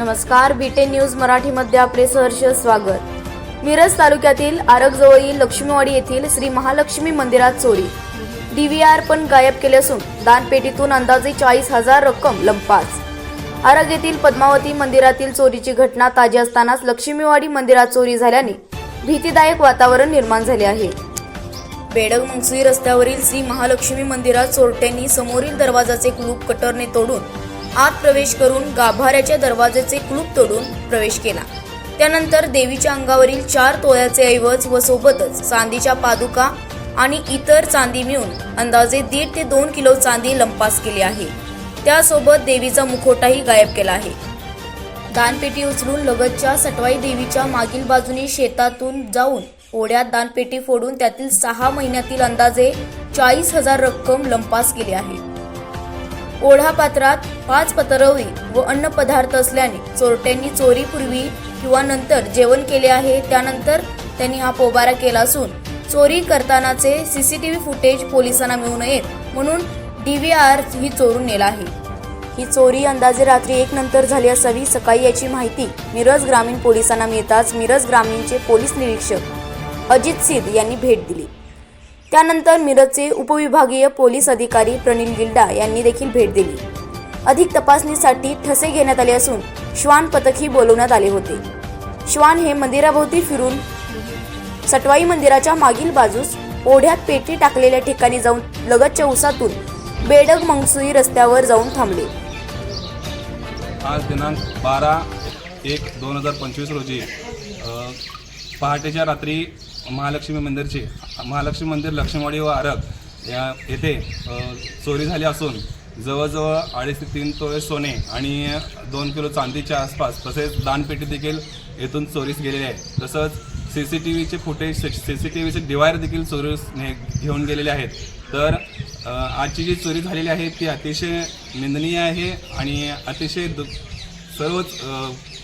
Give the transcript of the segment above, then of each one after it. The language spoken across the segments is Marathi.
नमस्कार बीटे न्यूज मराठीमध्ये आपले सहर्ष स्वागत. मिरज तालुक्यातील आरगजवळील लक्ष्मीवाडी येथील श्री महालक्ष्मी मंदिरात चोरी. डीव्हीआर पण गायब केले असून दानपेटीतून अंदाजे चाळीस हजार रक्कम लंपास. आरग येथील पद्मावती मंदिरातील चोरीची घटना ताजी असतानाच लक्ष्मीवाडी मंदिरात चोरी झाल्याने भीतीदायक वातावरण निर्माण झाले आहे. बेडग मुंगसुई रस्त्यावरील श्री महालक्ष्मी मंदिरात चोरट्यांनी समोरील दरवाजाचे कुलूप कटरने तोडून आत प्रवेश करून गाभाऱ्याच्या दरवाजाचे कुलूप तोडून प्रवेश केला. त्यानंतर देवीच्या अंगावरील चार तोळ्याचे ऐवज व सोबतच चांदीच्या पादुका आणि इतर चांदी मिळून अंदाजे दीड ते दोन किलो चांदी लंपास केली आहे. त्यासोबत देवीचा मुखोटाही गायब केला आहे. दानपेटी उचलून लगतच्या सटवाई देवीच्या मागील बाजूने शेतातून जाऊन ओढ्यात दानपेटी फोडून त्यातील सहा महिन्यातील अंदाजे चाळीस हजार रक्कम लंपास केली आहे. ओढा पात्रात पाच पतरवळी व अन्न पदार्थ असल्याने चोरट्यांनी चोरीपूर्वी किंवा नंतर जेवण केले आहे त्यानंतर त्यांनी हा पोबारा केला असून चोरी करतानाचे सीसीटीव्ही फुटेज पोलिसांना मिळू नयेत म्हणून डीव्हीआर ही चोरून नेला आहे. ही चोरी अंदाजे रात्री एक नंतर झाली असावी सकाळी याची माहिती मिरज ग्रामीण पोलिसांना मिळताच मिरज ग्रामीणचे पोलीस निरीक्षक अजित सिद्ध यांनी भेट दिली. त्यानंतर मिरजचे उपविभागीय पोलीस अधिकारी प्रनिल गिल्डा यांनी देखील भेट दिली. अधिक तपासणीसाठी ठसे घेण्यात आले असून श्वान पथकही बोलवण्यात आले होते. श्वान हे मंदिराभोवती फिरून सटवाई मंदिराच्या मागील बाजूस ओढ्यात पेटी टाकलेल्या ठिकाणी जाऊन लगतच्या उसातून बेडग मंगसुई रस्त्यावर जाऊन थांबले. आज दिनांक बारा एक दोन हजार पंचवीस रोजी अ, पहाटेच्या रात्री महालक्ष्मी मंदिरची महालक्ष्मी मंदिर लक्ष्मीवाडी व आरग या येथे चोरी झाली असून जवळजवळ अडीच ते तीन तोळे सोने आणि दोन किलो चांदीच्या आसपास तसेच दानपेटी देखील येथून चोरीस गेलेली आहे. तसंच सी सी टी व्हीचे फुटेज सी सी टी व्हीचे डिवायर देखील चोरीस ने घेऊन गेलेले आहेत. तर आजची जी चोरी झालेली आहे ती अतिशय निंदनीय आहे आणि अतिशय दु सर्वच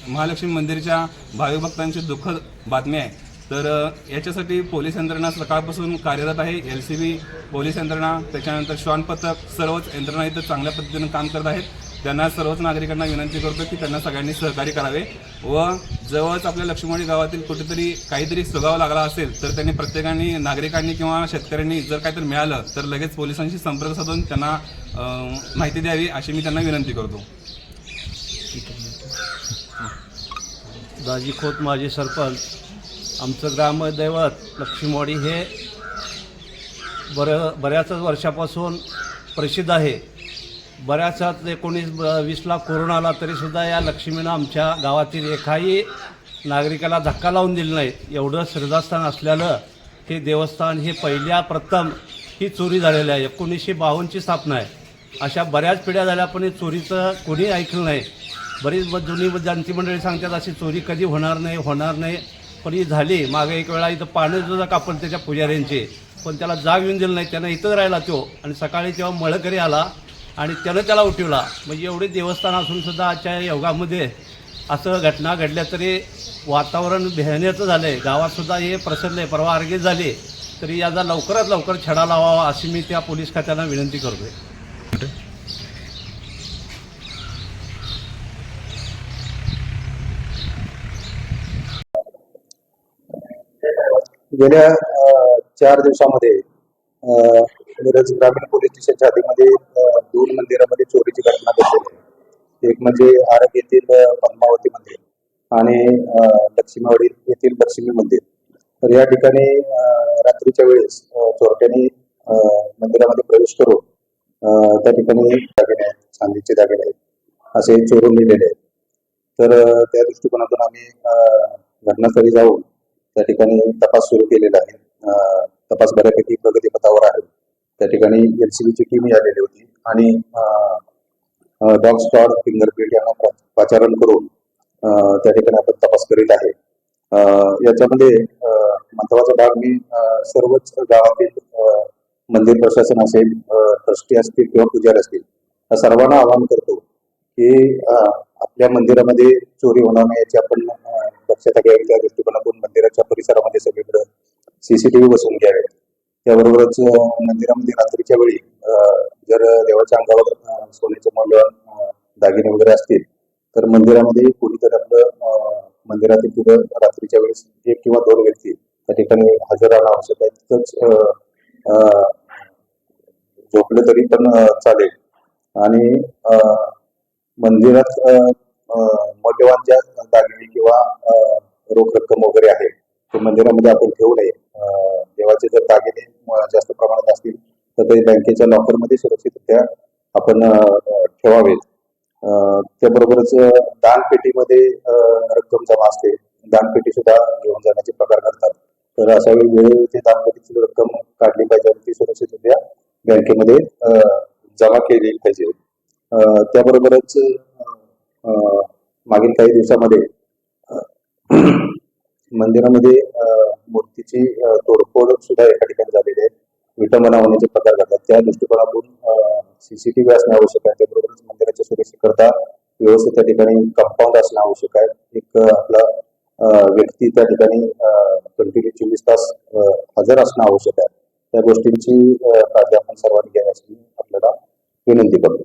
महालक्ष्मी मंदिरच्या भाविक भक्तांची दुःखद बातमी आहे. तर याच्यासाठी पोलीस यंत्रणा सकाळपासून कार्यरत आहे. एल सी बी पोलीस यंत्रणा त्याच्यानंतर श्वान पथक सर्वच यंत्रणा इथं चांगल्या पद्धतीनं काम करत आहेत. त्यांना सर्वच नागरिकांना विनंती करतो की त्यांना सगळ्यांनी सहकार्य करावे व जवळच आपल्या लक्ष्मणी गावातील कुठेतरी काहीतरी सुगाव लागला असेल तर त्यांनी प्रत्येकाने नागरिकांनी किंवा शेतकऱ्यांनी जर काहीतरी मिळालं तर लगेच पोलिसांशी संपर्क साधून त्यांना माहिती द्यावी अशी मी त्यांना विनंती करतो. दाजी खोत माजी सरपंच आमचं ग्रामदैवत लक्ष्मीवाडी हे बरं बऱ्याच वर्षापासून प्रसिद्ध आहे. बऱ्याच एकोणीस ब- वीसला कोरोना आला तरीसुद्धा या लक्ष्मीनं आमच्या गावातील एकाही नागरिकाला धक्का लावून दिला नाही. एवढं श्रद्धास्थान असल्यानं हे देवस्थान हे पहिल्या प्रथम ही चोरी झालेली आहे. एकोणीसशे बावन्नची स्थापना आहे. अशा बऱ्याच पिढ्या झाल्या पण हे चोरीचं कोणी ऐकलं नाही. बरीच जुनी जाणती मंडळी सांगतात अशी चोरी कधी होणार नाही होणार नाही. पण ही झाली. मागे एक वेळा इथं पाणी सुद्धा कापलं त्याच्या पुजाऱ्यांचे. पण त्याला जाग येऊन दिलं नाही. त्यानं इथंच राहिला तो. आणि सकाळी तेव्हा मळकरी आला आणि त्यानं त्याला उठवला. म्हणजे एवढे देवस्थान असून सुद्धा आजच्या योगामध्ये असं घटना घडल्या तरी वातावरण भेहण्याचं झालं आहे गावातसुद्धा हे प्रसन्न आहे परवा अर्गे झाले तरी याचा लवकरात लवकर छडा लावावा अशी मी त्या पोलीस खात्याला विनंती करतो आहे गेल्या चार दिवसामध्ये मिरज ग्रामीण पोलीस स्टेशनच्या हद्दीमध्ये दोन मंदिरामध्ये चोरीची घटना घडलेली आहे. एक म्हणजे आरग येथील पद्मावती मंदिर आणि लक्ष्मीवाडी येथील लक्ष्मी मंदिर. तर या ठिकाणी रात्रीच्या वेळेस चोरट्यांनी मंदिरामध्ये प्रवेश करून त्या ठिकाणी दागिने आहेत चांदीचे दागिने आहेत असे चोरून लिहिलेले आहेत. तर त्या दृष्टिकोनातून आम्ही घटनास्थळी जाऊन त्या ठिकाणी तपास सुरू केलेला आहे. तपास बऱ्यापैकी प्रगतीपथावर आहे. त्या ठिकाणी एलसीबीची टीम आलेली होती आणि डॉग स्टॉड फिंगरप्रिंट यांना पाचारण करून त्या ठिकाणी आपण तपास करीत आहे. याच्यामध्ये महत्त्वाचा भाग मी सर्वच गावातील मंदिर प्रशासन असेल ट्रस्टी असतील किंवा पुजारी असतील सर्वांना आवाहन करतो की आपल्या मंदिरामध्ये चोरी होणार नाही याची आपण दक्षता घ्यावी त्या दृष्टिकोनातून मंदिराच्या परिसरामध्ये सगळीकडे सीसीटीव्ही बसवून घ्यावे. त्याबरोबरच मंदिरामध्ये रात्रीच्या वेळी जर देवाच्या अंगावर सोन्याचे मौल्यवान दागिने वगैरे असतील तर मंदिरामध्ये कोणीतरी आपलं मंदिरातील पुढे रात्रीच्या वेळेस एक किंवा दोन व्यक्ती त्या ठिकाणी हजर राहणं आवश्यक आहे. तिथंच झोपले तरी पण चालेल. आणि मंदिरात मौल्यवान ज्या दागिने किंवा रोख रक्कम वगैरे आहे ते मंदिरामध्ये आपण ठेवू नये. देवाचे जर दागिने जास्त प्रमाणात असतील तर ते बँकेच्या लॉकरमध्ये सुरक्षितरित्या आपण ठेवावेत. त्याबरोबरच दानपेटीमध्ये रक्कम जमा असते. दानपेटी सुद्धा घेऊन जाण्याचे प्रकार करतात तर अशा वेळी वेळोवेळी ते दानपेटीची रक्कम काढली पाहिजे आणि ती सुरक्षितरित्या बँकेमध्ये जमा केली पाहिजे. त्याबरोबरच मागील काही दिवसामध्ये मंदिरामध्ये मूर्तीची तोडफोड सुद्धा एका ठिकाणी झालेली आहे. विटंबना होण्याचे प्रकार घडतात. त्या दृष्टिकोनातून सीसीटीव्ही असणे आवश्यक आहे. त्याबरोबरच मंदिराच्या सुरक्षेकरता व्यवस्थित त्या ठिकाणी कंपाऊंड असणं आवश्यक आहे. एक आपला व्यक्ती त्या ठिकाणी कंटिन्यू चोवीस तास हजर असणं आवश्यक आहे. त्या गोष्टींची काळजी आपण सर्वांनी घ्यावी आपल्याला विनंती करतो.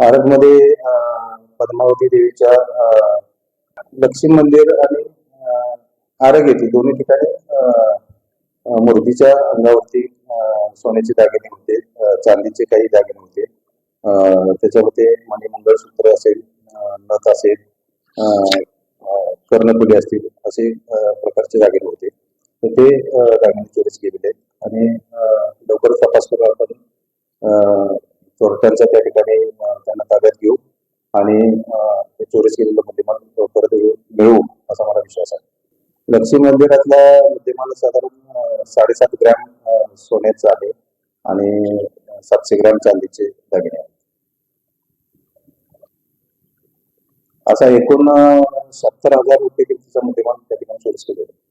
भारतमध्ये अं, पद्मावती देवीच्या अं, लक्ष्मी मंदिर आणि आरग येथे दोन्ही ठिकाणी मूर्तीच्या अंगावरती सोन्याचे दागिने होते चांदीचे काही दागिने होते. त्याच्यामध्ये मणी मंगळसूत्र असेल नथ असेल अं, असतील असे प्रकारचे दागिने होते. तर ते दागिने चोरीस गेलेले आहेत. आणि लवकर लवकरच तपास करून आपण चोरट्यांचा त्या ठिकाणी त्यांना ताब्यात घेऊ आणि ते चोरीस गेलेलं मुद्देमाल लवकरच मिळवू विश्वास आहे लक्ष्मी मंदिरातला मुद्देमाला साधारण साडेसात ग्रॅम सोन्याचं आहे आणि सातशे ग्रॅम चांदीचे दागिने आहेत. असा एकूण सत्तर हजार रुपये किमतीचा मुद्देमाल त्या ठिकाणी चोरीस केलेला आहे